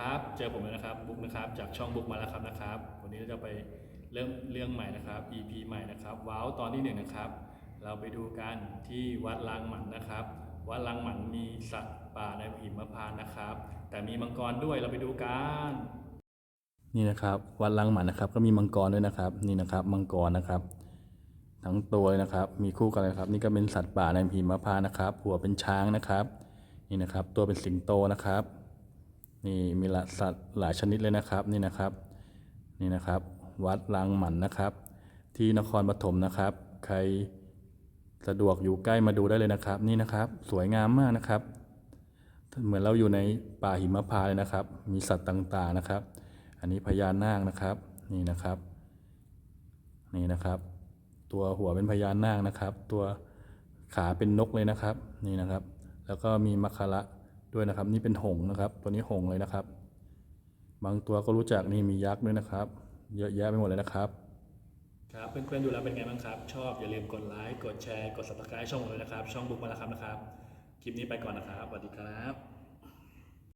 ครับ เจอผมแล้วนะครับบุ๊กนะครับ จากช่องบุ๊กมาแล้วครับนะครับ วันนี้เราจะไปเริ่มเรื่องใหม่นะครับ EP ใหม่นะครับ ว้าวตอนที่หนึ่งนะครับ เราไปดูกันที่วัดลางหมันนะครับ วัดลางหมันมีสัตว์ป่าในหิมพานต์นะครับ แต่มีมังกรด้วยเราไปดูกันนี่นะครับ วัดลางหมันนะครับ ก็มีมังกรด้วยนะครับ นี่นะครับ มังกรนะครับ ทั้งตัวนะครับ มีคู่กันเลยครับ นี่ก็เป็นสัตว์ป่าในหิมพานต์นะครับ หัวเป็นช้างนะครับ นี่นะครับ ตัวเป็นสิงโตนะครับ นี่มีหลายสัตว์หลายชนิดเลยนะครับนี่นะครับนี่นะครับ วัดลางหมันนะครับ ที่นครปฐมนะครับ ใครสะดวกอยู่ใกล้มาดูได้เลยนะครับ นี่นะครับ สวยงามมากนะครับ เหมือนเราอยู่ในป่าหิมพานต์เลยนะครับ มีสัตว์ต่างๆนะครับ อันนี้พญานาคนะครับ นี่นะครับ นี่นะครับ ตัวหัวเป็นพญานาคนะครับ ตัวขาเป็นนกเลยนะครับ นี่นะครับ แล้วก็มีมัคคระ ด้วยนะครับ นี่เป็นหงนะครับ ตัวนี้หงเลยนะครับ บางตัวก็รู้จักนี่มียักษ์ด้วยนะครับ เยอะแยะไปหมดเลยนะครับ ครับเพื่อนๆดูแล้วเป็นไงบ้างครับ ชอบอย่าลืมกดไลค์กดแชร์กด subscribe ช่องเลยนะครับ ช่องบุ๊กมาแล้วครับนะครับ คลิปนี้ไปก่อนนะครับสวัสดีครับ